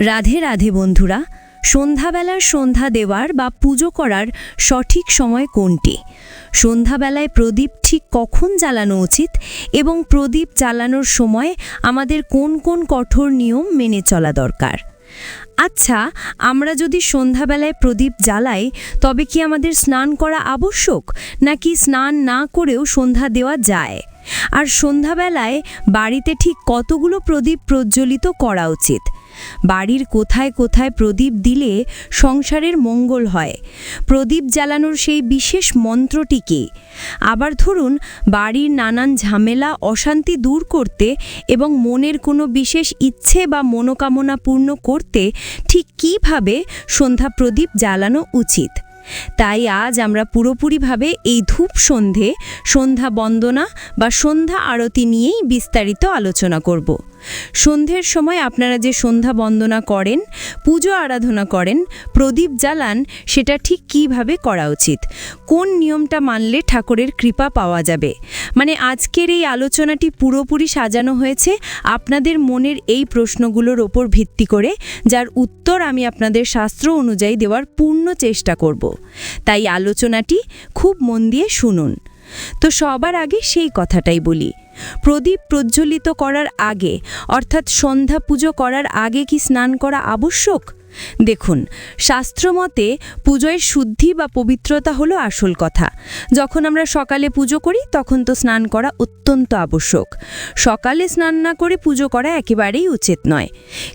রাধে রাধে বন্ধুরা, সন্ধ্যাবেলার সন্ধ্যা দেওয়ার বা পুজো করার সঠিক সময় কোনটি? সন্ধ্যাবেলায় প্রদীপ ঠিক কখন জ্বালানো উচিত এবং প্রদীপ জ্বালানোর সময় আমাদের কোন কোন কঠোর নিয়ম মেনে চলা দরকার? আচ্ছা আমরা যদি সন্ধ্যাবেলায় প্রদীপ জ্বালাই, তবে কি আমাদের স্নান করা আবশ্যক? নাকি স্নান না করেও সন্ধ্যা দেওয়া যায়? আর সন্ধ্যাবেলায় বাড়িতে ঠিক কতগুলো প্রদীপ প্রজ্বলিত করা উচিত? বাড়ির কোথায় কোথায় প্রদীপ দিলে সংসারের মঙ্গল হয়। প্রদীপ জ্বালানোর সেই বিশেষ মন্ত্রটিকে আবার ধরুন, বাড়ির নানান ঝামেলা অশান্তি দূর করতে এবং মনের কোনো বিশেষ ইচ্ছে বা মনোকামনা পূর্ণ করতে ঠিক কীভাবে সন্ধ্যা প্রদীপ জ্বালানো উচিত? তাই আজ আমরা পুরোপুরিভাবে এই ধূপ সন্ধে, সন্ধ্যা বন্দনা বা সন্ধ্যা আরতি নিয়েই বিস্তারিত আলোচনা করব। সন্ধ্যের সময় আপনারা যে সন্ধ্যা বন্দনা করেন, পুজো আরাধনা করেন, প্রদীপ জ্বালান, সেটা ঠিক কীভাবে করা উচিত? কোন নিয়মটা মানলে ঠাকুরের কৃপা পাওয়া যাবে? মানে আজকের এই আলোচনাটি পুরোপুরি সাজানো হয়েছে, আপনাদের মনের এই প্রশ্নগুলোর ওপর ভিত্তি করে, যার উত্তর আমি আপনাদের শাস্ত্র অনুযায়ী দেওয়ার পূর্ণ চেষ্টা করব। তাই আলোচনাটি খুব মন দিয়ে শুনুন। তো সবার আগে সেই কথাটাই বলি। প্রদীপ প্রজ্বলিত করার আগে, অর্থাৎ সন্ধ্যা পুজো করার আগে কি স্নান করা আবশ্যক? দেখুন, শাস্ত্রমতে পুজোয় শুদ্ধি বা পবিত্রতা হলো আসল কথা। যখন আমরা সকালে পুজো করি, তখন তো স্নান করা অত্যন্ত আবশ্যক। সকালে স্নান না করে পুজো করা একেবারেই উচিত নয়।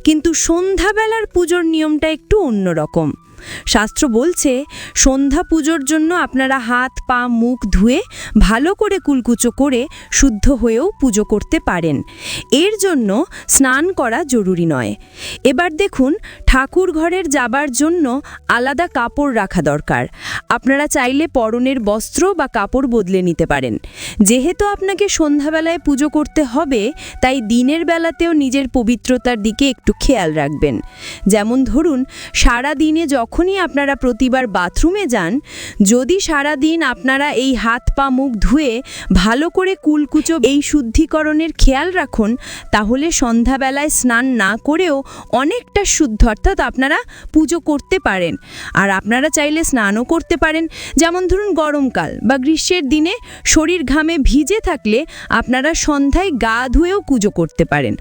কিন্তু সন্ধ্যাবেলার পুজোর নিয়মটা একটু অন্যরকম। শাস্ত্র বলছে, সন্ধ্যা পুজোর জন্য আপনারা হাত, পা, মুখ ধুয়ে ভালো করে কুলকুচো করে শুদ্ধ হয়েও পুজো করতে পারেন। এর জন্য স্নান করা জরুরি নয়। এবার দেখুন, ঠাকুর ঘরের যাবার জন্য আলাদা কাপড় রাখা দরকার। আপনারা চাইলে পরনের বস্ত্র বা কাপড় বদলে নিতে পারেন। যেহেতু আপনাকে সন্ধ্যাবেলায় পুজো করতে হবে, তাই দিনের বেলাতেও নিজের পবিত্রতার দিকে একটু খেয়াল রাখবেন। যেমন ধরুন সারা দিনে যখনই আপনারা প্রতিবার বাথরুমে যান, যদি সারা দিন আপনারা এই হাত পা মুখ ধুয়ে ভালো করে কুলকুচো এই শুদ্ধিকরণের খেয়াল রাখুন, তাহলে সন্ধ্যাবেলায় স্নান না করেও অনেকটা শুদ্ধ অর্থাৎ আপনারা পুজো করতে পারেন। আর আপনারা চাইলে স্নানও করতে পারেন। যেমন ধরুন গরমকাল বা গ্রীষ্মের দিনে শরীর ঘামে ভিজে থাকলে আপনারা সন্ধ্যায় গা ধুয়েও পুজো করতে পারেন।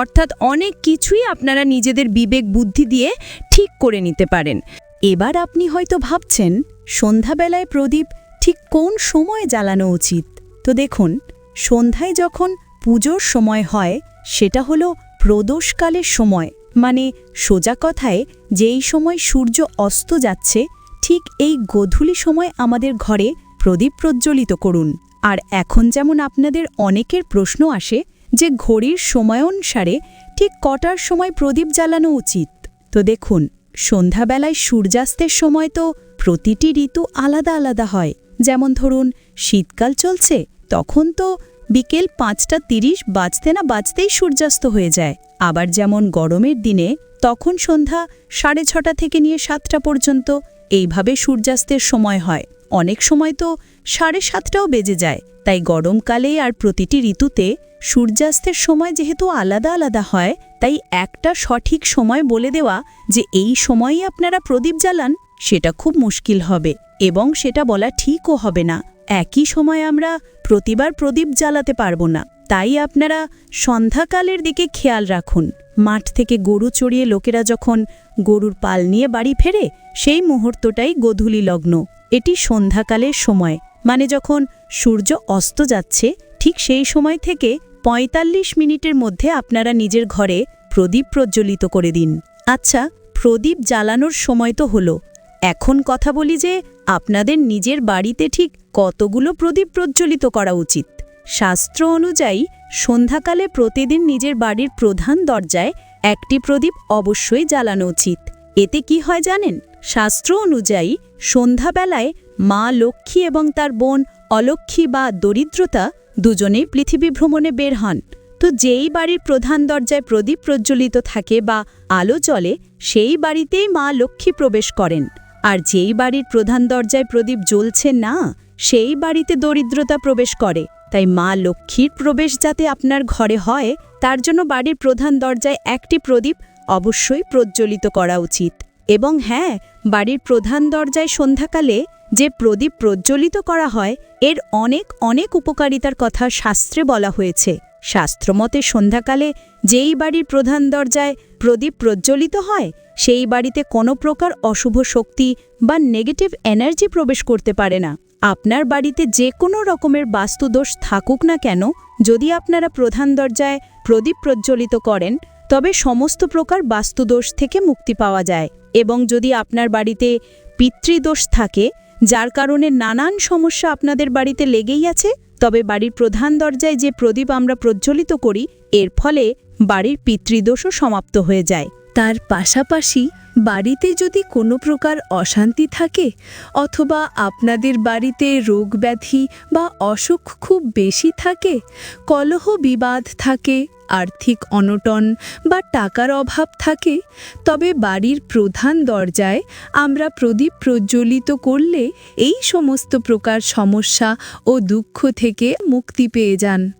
অর্থাৎ অনেক কিছুই আপনারা নিজেদের বিবেক বুদ্ধি দিয়ে ঠিক করে নিতে পারেন। এবার আপনি হয়তো ভাবছেন, সন্ধ্যাবেলায় প্রদীপ ঠিক কোন সময় জ্বালানো উচিত? তো দেখুন, সন্ধ্যায় যখন পুজোর সময় হয়, সেটা হলো প্রদোষকালের সময়। মানে সোজা কথায়, যেই সময় সূর্য অস্ত যাচ্ছে, ঠিক এই গোধূলি সময় আমাদের ঘরে প্রদীপ প্রজ্বলিত করুন। আর এখন যেমন আপনাদের অনেকের প্রশ্ন আসে যে ঘড়ির সময় অনুসারে ঠিক কটার সময় প্রদীপ জ্বালানো উচিত? তো দেখুন, সন্ধ্যাবেলায় সূর্যাস্তের সময় তো প্রতিটি ঋতু আলাদা আলাদা হয়। যেমন ধরুন, শীতকাল চলছে, তখন তো বিকেল পাঁচটা তিরিশ বাজতে না বাজতেই সূর্যাস্ত হয়ে যায়। আবার যেমন গরমের দিনে, তখন সন্ধ্যা সাড়ে ছটা থেকে নিয়ে সাতটা পর্যন্ত এইভাবে সূর্যাস্তের সময় হয়। অনেক সময় তো সাড়ে সাতটাও বেজে যায়, তাই গরমকালে আর প্রতিটি ঋতুতে সূর্যাস্তের সময় যেহেতু আলাদা আলাদা হয়, তাই একটা সঠিক সময় বলে দেওয়া যে এই সময়ই আপনারা প্রদীপ জ্বালান, সেটা খুব মুশকিল হবে এবং সেটা বলা ঠিকও হবে না। একই সময় আমরা প্রতিবার প্রদীপ জ্বালাতে পারব না। তাই আপনারা সন্ধ্যাকালের দিকে খেয়াল রাখুন। মাঠ থেকে গরু চড়িয়ে লোকেরা যখন গরুর পাল নিয়ে বাড়ি ফেরে, সেই মুহূর্তটাই গোধূলি লগ্ন। এটি সন্ধ্যাকালের সময় মানে যখন সূর্য অস্ত যাচ্ছে, ঠিক সেই সময় থেকে ৪৫ মিনিটের মধ্যে আপনারা নিজের ঘরে প্রদীপ প্রজ্বলিত করে দিন। আচ্ছা প্রদীপ জ্বালানোর সময় তো হলো। এখন কথা বলি যে আপনাদের নিজের বাড়িতে ঠিক কতগুলো প্রদীপ প্রজ্বলিত করা উচিত? শাস্ত্র অনুযায়ী, সন্ধ্যাকালে প্রতিদিন নিজের বাড়ির প্রধান দরজায় একটি প্রদীপ অবশ্যই জ্বালানো উচিত। এতে কি হয় জানেন? শাস্ত্র অনুযায়ী, সন্ধ্যাবেলায় মা লক্ষ্মী এবং তার বোন অলক্ষ্মী বা দরিদ্রতা দুজনেই পৃথিবী ভ্রমণে বের হন। তো যেই বাড়ির প্রধান দরজায় প্রদীপ প্রজ্বলিত থাকে বা আলো চলে সেই বাড়িতেই মা লক্ষ্মী প্রবেশ করেন। আর যেই বাড়ির প্রধান দরজায় প্রদীপ জ্বলছে না, সেই বাড়িতে দরিদ্রতা প্রবেশ করে। তাই মা লক্ষ্মীর প্রবেশ যাতে আপনার ঘরে হয়, তার জন্য বাড়ির প্রধান দরজায় একটি প্রদীপ অবশ্যই প্রজ্বলিত করা উচিত। এবং হ্যাঁ বাড়ির প্রধান দরজায় সন্ধ্যাকালে যে প্রদীপ প্রজ্বলিত করা হয়, এর অনেক অনেক উপকারিতার কথা শাস্ত্রে বলা হয়েছে। শাস্ত্রমতে সন্ধ্যাকালে যেই বাড়ির প্রধান দরজায় প্রদীপ প্রজ্বলিত হয় সেই বাড়িতে কোনো প্রকার অশুভ শক্তি বা নেগেটিভ এনার্জি প্রবেশ করতে পারে না। আপনার বাড়িতে যে কোনো রকমের বাস্তুদোষ থাকুক না কেন, যদি আপনারা প্রধান দরজায় প্রদীপ প্রজ্বলিত করেন, তবে সমস্ত প্রকার বাস্তুদোষ থেকে মুক্তি পাওয়া যায়। এবং যদি আপনার বাড়িতে পিতৃদোষ থাকে, যার কারণে নানান সমস্যা আপনাদের বাড়িতে লেগেই আছে, তবে বাড়ির প্রধান দরজায় যে প্রদীপ আমরা প্রজ্বলিত করি, এর ফলে বাড়ির পিতৃদোষও সমাপ্ত হয়ে যায়। তার পাশাপাশি বাড়িতে যদি কোনো প্রকার অশান্তি থাকে অথবা আপনাদের বাড়িতে রোগ ব্যাধি বা অসুখ খুব বেশি থাকে, কলহ বিবাদ থাকে, আর্থিক অনটন বা টাকার অভাব থাকে, তবে বাড়ির প্রধান দরজায় আমরা প্রদীপ প্রজ্বলিত করলে এই সমস্ত প্রকার সমস্যা ও দুঃখ থেকে মুক্তি পেয়ে যান।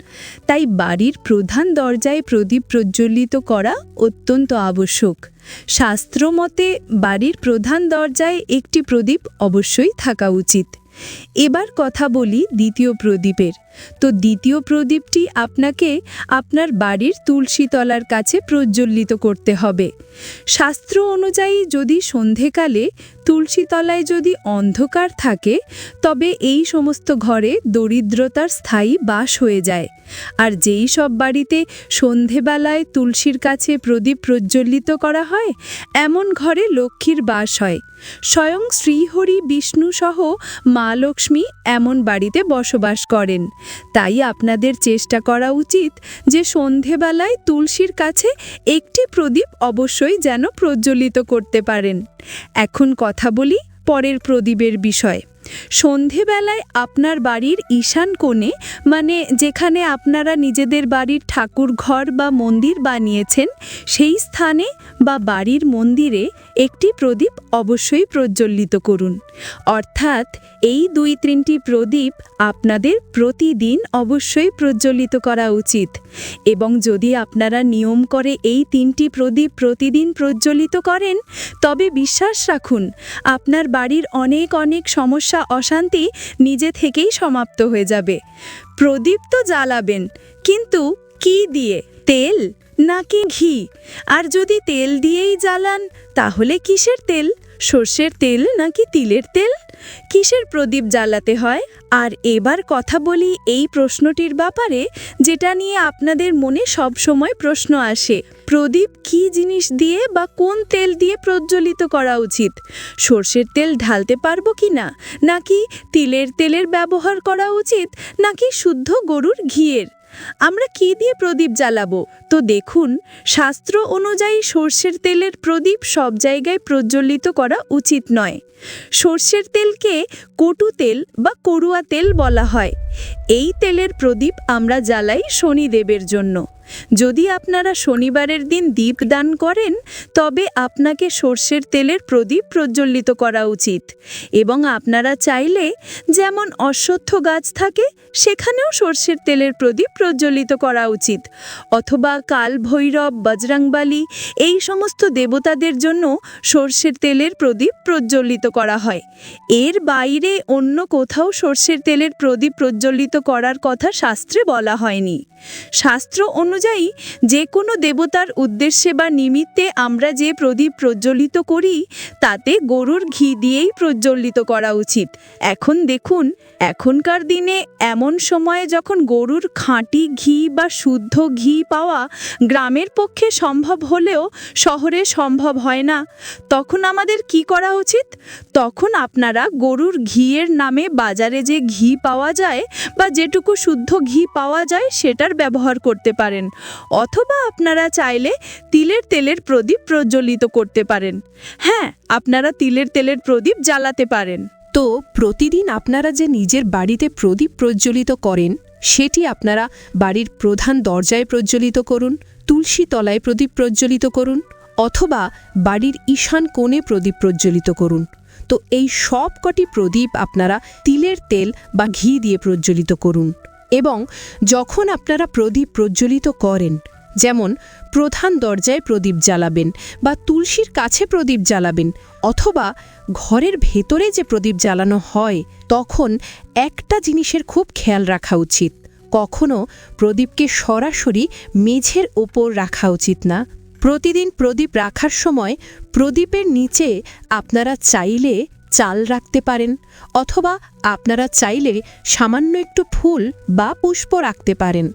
তাই বাড়ির প্রধান দরজায় প্রদীপ প্রজ্বলিত করা অত্যন্ত আবশ্যক। শাস্ত্রমতে বাড়ির প্রধান দরজায় একটি প্রদীপ অবশ্যই থাকা উচিত। এবার কথা বলি দ্বিতীয় প্রদীপের। তো দ্বিতীয় প্রদীপটি আপনাকে আপনার বাড়ির তুলসীতলার কাছে প্রজ্বলিত করতে হবে। শাস্ত্র অনুযায়ী যদি সন্ধেকালে তুলসীতলায় যদি অন্ধকার থাকে, তবে এই সমস্ত ঘরে দরিদ্রতার স্থায়ী বাস হয়ে যায়। আর যেই সব বাড়িতে সন্ধেবেলায় তুলসীর কাছে প্রদীপ প্রজ্বলিত করা হয়, এমন ঘরে লক্ষ্মীর বাস হয়। স্বয়ং শ্রীহরি বিষ্ণুসহ মা লক্ষ্মী এমন বাড়িতে বসবাস করেন। তাই আপনাদের চেষ্টা করা উচিত যে সন্ধেবেলায় তুলসীর কাছে একটি প্রদীপ অবশ্যই যেন প্রজ্বলিত করতে পারেন। এখন কথা বলি পরের প্রদীপের বিষয়। সন্ধেবেলায় আপনার বাড়ির ঈশান কোণে মানে যেখানে আপনারা নিজেদের বাড়ির ঠাকুর ঘর বা মন্দির বানিয়েছেন, সেই স্থানে বা বাড়ির মন্দিরে একটি প্রদীপ অবশ্যই প্রজ্বলিত করুন। অর্থাৎ এই দুই তিনটি প্রদীপ আপনাদের প্রতিদিন অবশ্যই প্রজ্বলিত করা উচিত। এবং যদি আপনারা নিয়ম করে এই তিনটি প্রদীপ প্রতিদিন প্রজ্বলিত করেন, তবে বিশ্বাস রাখুন, আপনার বাড়ির অনেক অনেক সমস্যা অশান্তি নিজে থেকেই সমাপ্ত হয়ে যাবে। প্রদীপ তো জ্বালাবেন কিন্তু কি দিয়ে? তেল? নাকি ঘি? আর যদি তেল দিয়েই জ্বালান, তাহলে কিসের তেল? সর্ষের তেল নাকি তিলের তেল? কিসের প্রদীপ জ্বালাতে হয়? আর এবার কথা বলি এই প্রশ্নটির ব্যাপারে, যেটা নিয়ে আপনাদের মনে সব সময় প্রশ্ন আসে। প্রদীপ কি জিনিস দিয়ে বা কোন তেল দিয়ে প্রজ্বলিত করা উচিত? সর্ষের তেল ঢালতে পারব কি না? নাকি তিলের তেলের ব্যবহার করা উচিত? নাকি শুদ্ধ গরুর ঘিয়ের? আমরা কি দিয়ে প্রদীপ জ্বালাবো? তো দেখুন, শাস্ত্র অনুযায়ী সর্ষের তেলের প্রদীপ সব জায়গায় প্রজ্বলিত করা উচিত নয়। সর্ষের তেলকে কটু তেল বা করুয়া তেল বলা হয়। এই তেলের প্রদীপ আমরা জ্বালাই শনিদেবের জন্য। যদি আপনারা শনিবারের দিন দীপ দান করেন, তবে আপনাকে সর্ষের তেলের প্রদীপ প্রজ্বলিত করা উচিত। এবং আপনারা চাইলে যেমন অশ্বত্থ গাছ থাকে, সেখানেও সর্ষের তেলের প্রদীপ প্রজ্বলিত করা উচিত। অথবা কাল ভৈরব বজরাংবালি, এই সমস্ত দেবতাদের জন্য সর্ষের তেলের প্রদীপ প্রজ্বলিত করা হয়। এর বাইরে অন্য কোথাও সর্ষের তেলের প্রদীপ প্রজ্বলিত করার কথা শাস্ত্রে বলা হয়নি। শাস্ত্র অনুযায়ী, যে কোনো দেবতার উদ্দেশ্যে বা নিমিত্তে আমরা যে প্রদীপ প্রজ্বলিত করি, তাতে গরুর ঘি দিয়েই প্রজ্বলিত করা উচিত। এখন দেখুন, এখনকার দিনে এমন সময়ে যখন গরুর খাঁটি ঘি বা শুদ্ধ ঘি পাওয়া গ্রামের পক্ষে সম্ভব হলেও শহরে সম্ভব হয় না, তখন আমাদের কি করা উচিত? তখন আপনারা গরুর ঘিয়ের নামে বাজারে যে ঘি পাওয়া যায় বা যেটুকু শুদ্ধ ঘি পাওয়া যায়, সেটার ব্যবহার করতে পারেন। অথবা আপনারা চাইলে তিলের তেলের প্রদীপ প্রজ্বলিত করতে পারেন। হ্যাঁ আপনারা তিলের তেলের প্রদীপ জ্বালাতে পারেন। তো প্রতিদিন আপনারা যে নিজের বাড়িতে প্রদীপ প্রজ্বলিত করেন, সেটি আপনারা বাড়ির প্রধান দরজায় প্রজ্বলিত করুন, তুলসী তলায় প্রদীপ প্রজ্বলিত করুন, অথবা বাড়ির ঈশান কোণে প্রদীপ প্রজ্বলিত করুন। তো এই সব কটি প্রদীপ আপনারা তিলের তেল বা ঘি দিয়ে প্রজ্বলিত করুন। এবং যখন আপনারা প্রদীপ প্রজ্বলিত করেন, যেমন প্রধান দরজায় প্রদীপ জ্বালাবেন বা তুলসীর কাছে প্রদীপ জ্বালাবেন অথবা ঘরের ভেতরে যে প্রদীপ জ্বালানো হয়, তখন একটা জিনিসের খুব খেয়াল রাখা উচিত। কখনো প্রদীপকে সরাসরি মেঝের ওপর রাখা উচিত না। প্রতিদিন প্রদীপ রাখার সময় প্রদীপের নিচে আপনারা চাইলে চাল রাখতে পারেন অথবা আপনারা চাইলে সামান্য একটু ফুল বা পুষ্প রাখতে পারেন।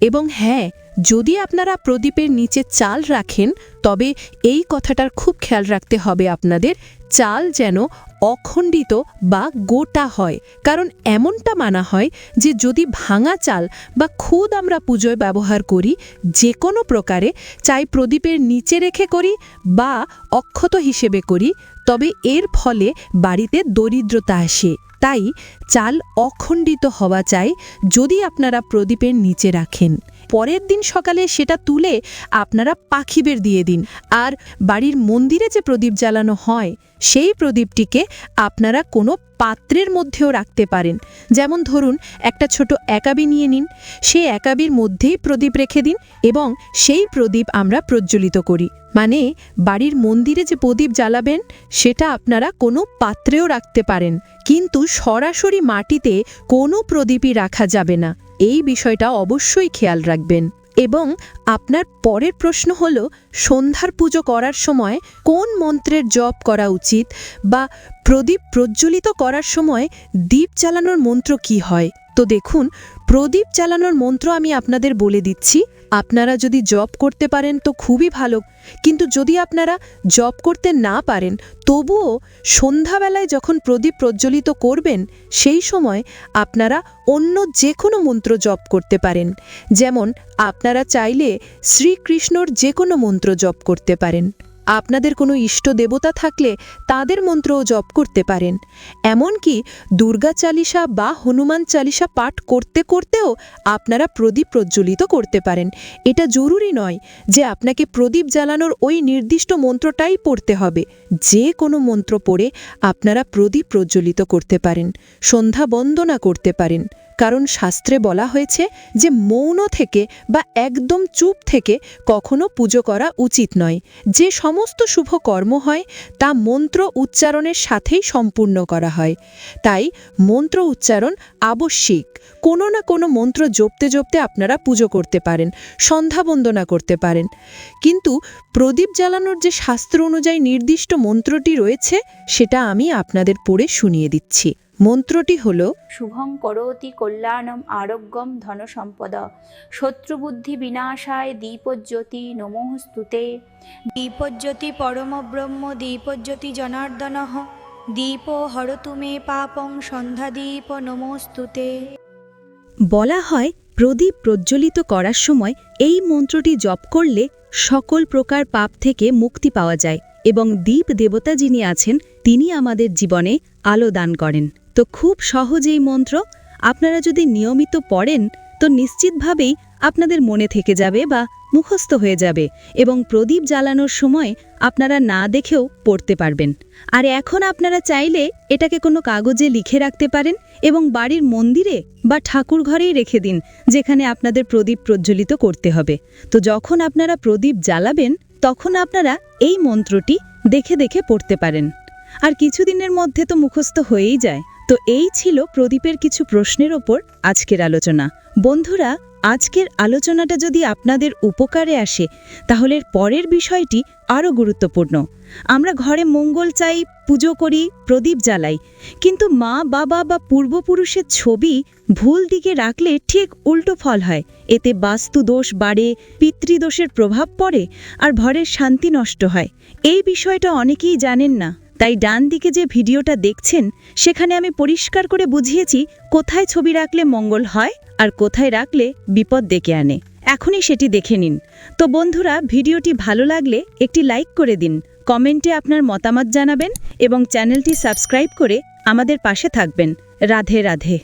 এবং হ্যাঁ যদি আপনারা প্রদীপের নিচে চাল রাখেন, তবে এই কথাটার খুব খেয়াল রাখতে হবে আপনাদের, চাল যেন অখণ্ডিত বা গোটা হয়। কারণ এমনটা মানা হয় যে যদি ভাঙা চাল বা খুদ আমরা পুজোয় ব্যবহার করি যে কোনো প্রকারে, চাই প্রদীপের নিচে রেখে করি বা অক্ষত হিসেবে করি তবে এর ফলে বাড়িতে দরিদ্রতা আসে। তাই চাল অখণ্ডিত হওয়া চাই যদি আপনারা প্রদীপের নিচে রাখেন। পরের দিন সকালে সেটা তুলে আপনারা পাখিবের দিয়ে দিন। আর বাড়ির মন্দিরে যে প্রদীপ জ্বালানো হয়, সেই প্রদীপটিকে আপনারা কোনো পাত্রের মধ্যেও রাখতে পারেন। যেমন ধরুন, একটা ছোট একাবি নিয়ে নিন, সেই একাবির মধ্যেই প্রদীপ রেখে দিন এবং সেই প্রদীপ আমরা প্রজ্বলিত করি। মানে বাড়ির মন্দিরে যে প্রদীপ জ্বালাবেন, সেটা আপনারা কোনো পাত্রেও রাখতে পারেন। কিন্তু সরাসরি মাটিতে কোনো প্রদীপই রাখা যাবে না। এই বিষয়টা অবশ্যই খেয়াল রাখবেন এবং আপনার পরের প্রশ্ন হল, সন্ধ্যার পুজো করার সময় কোন মন্ত্রের জপ করা উচিত বা প্রদীপ প্রজ্বলিত করার সময় দ্বীপ চালানোর মন্ত্র কি হয়? তো দেখুন, প্রদীপ চালানোর মন্ত্র আমি আপনাদের বলে দিচ্ছি। আপনারা যদি জব করতে পারেন তো খুবই ভালো, কিন্তু যদি আপনারা জব করতে না পারেন, তবুও সন্ধ্যাবেলায় যখন প্রদীপ প্রজ্জ্বলিত করবেন, সেই সময় আপনারা অন্য যে কোনো মন্ত্র জব করতে পারেন। যেমন, আপনারা চাইলে শ্রীকৃষ্ণর যে কোনো মন্ত্র জপ করতে পারেন। আপনাদের কোনো ইষ্ট দেবতা থাকলে তাদের মন্ত্রও জপ করতে পারেন। এমনকি দুর্গা চালিসা বা হনুমান চালিসা পাঠ করতে করতেও আপনারা প্রদীপ প্রজ্বলিত করতে পারেন। এটা জরুরি নয় যে আপনাকে প্রদীপ জ্বালানোর ওই নির্দিষ্ট মন্ত্রটাই পড়তে হবে। যে কোনো মন্ত্র পড়ে আপনারা প্রদীপ প্রজ্বলিত করতে পারেন, সন্ধ্যা বন্দনা করতে পারেন। কারণ শাস্ত্রে বলা হয়েছে যে মৌন থেকে বা একদম চুপ থেকে কখনো পুজো করা উচিত নয়। যে সমস্ত শুভ কর্ম হয়, তা মন্ত্র উচ্চারণের সাথেই সম্পূর্ণ করা হয়। তাই মন্ত্র উচ্চারণ আবশ্যিক। কোনো না কোনো মন্ত্র জপতে জপতে আপনারা পুজো করতে পারেন, সন্ধ্যা বন্দনা করতে পারেন। কিন্তু প্রদীপ জ্বালানোর যে শাস্ত্র অনুযায়ী নির্দিষ্ট মন্ত্রটি রয়েছে, সেটা আমি আপনাদের পড়ে শুনিয়ে দিচ্ছি। মন্ত্রটি হল শুভং করোতি কল্যাণম আরোগ্যম ধনসম্পদ। শত্রুবুদ্ধি বিনাশায় দীপজ্যোতি নমোস্তুতে। দীপজ্যোতি পরমব্রহ্ম দীপজ্যোতি জনার্দন। দীপ হরতু মে পাপং সন্ধ্যাদীপ নমস্তুতে। বলা হয় প্রদীপ প্রজ্বলিত করার সময় এই মন্ত্রটি জপ করলে সকল প্রকার পাপ থেকে মুক্তি পাওয়া যায় এবং দীপ দেবতা যিনি আছেন তিনি আমাদের জীবনে আলো দান করেন। তো খুব সহজ এই মন্ত্র। আপনারা যদি নিয়মিত পড়েন, তো নিশ্চিতভাবেই আপনাদের মনে থেকে যাবে বা মুখস্থ হয়ে যাবে এবং প্রদীপ জ্বালানোর সময় আপনারা না দেখেও পড়তে পারবেন। আর এখন আপনারা চাইলে এটাকে কোনো কাগজে লিখে রাখতে পারেন এবং বাড়ির মন্দিরে বা ঠাকুর ঘরেই রেখে দিন, যেখানে আপনাদের প্রদীপ প্রজ্বলিত করতে হবে। তো যখন আপনারা প্রদীপ জ্বালাবেন, তখন আপনারা এই মন্ত্রটি দেখে দেখে পড়তে পারেন। আর কিছুদিনের মধ্যে তো মুখস্থ হয়েই যায়। তো এই ছিল প্রদীপের কিছু প্রশ্নের ওপর আজকের আলোচনা। বন্ধুরা, আজকের আলোচনাটা যদি আপনাদের উপকারে আসে, তাহলে পরের বিষয়টি আরও গুরুত্বপূর্ণ। আমরা ঘরে মঙ্গল চাই, পুজো করি, প্রদীপ জ্বালাই, কিন্তু মা, বাবা বা পূর্বপুরুষের ছবি ভুল দিকে রাখলে ঠিক উল্টো ফল হয়। এতে বাস্তু দোষ বাড়ে, পিতৃদোষের প্রভাব পড়ে, আর ঘরের শান্তি নষ্ট হয়। এই বিষয়টা অনেকেই জানেন না। তাই ডান দিকে যে ভিডিওটা দেখছেন, সেখানে আমি পরিষ্কার করে বুঝিয়েছি কোথায় ছবি রাখলে মঙ্গল হয় আর কোথায় রাখলে বিপদ ডেকে আনে। এখনই সেটি দেখে নিন। তো বন্ধুরা, ভিডিওটি ভালো লাগলে একটি লাইক করে দিন, কমেন্টে আপনার মতামত জানাবেন এবং চ্যানেলটি সাবস্ক্রাইব করে আমাদের পাশে থাকবেন। রাধে রাধে।